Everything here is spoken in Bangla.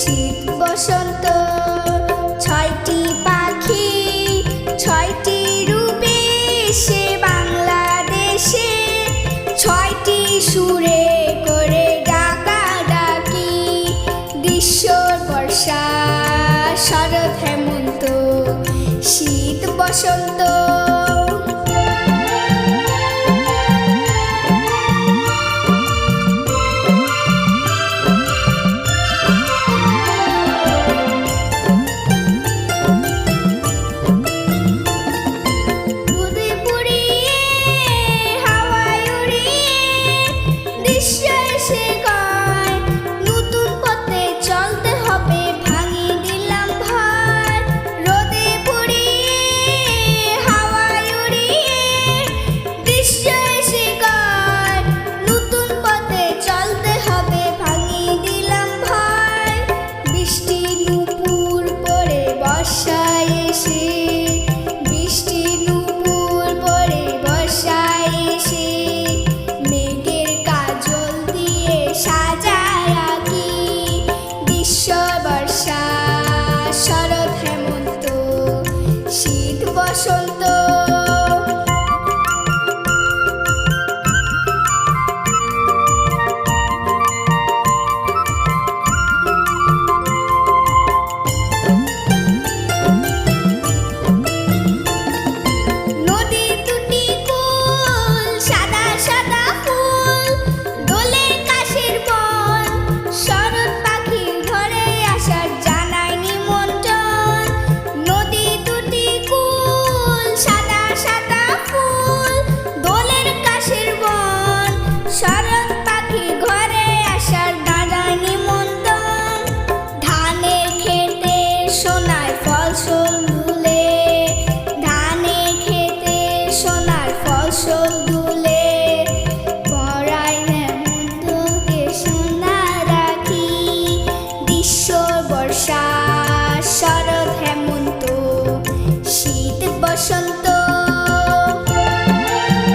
শীত বসন্ত, ছয়টি পাখি, ছয়টি রূপে সে বাংলাদেশে, ছয়টি সুরে করে ডাকা ডাকি, গ্রীষ্ম, বর্ষা, শরৎ, হেমন্ত, শীত বসন্ত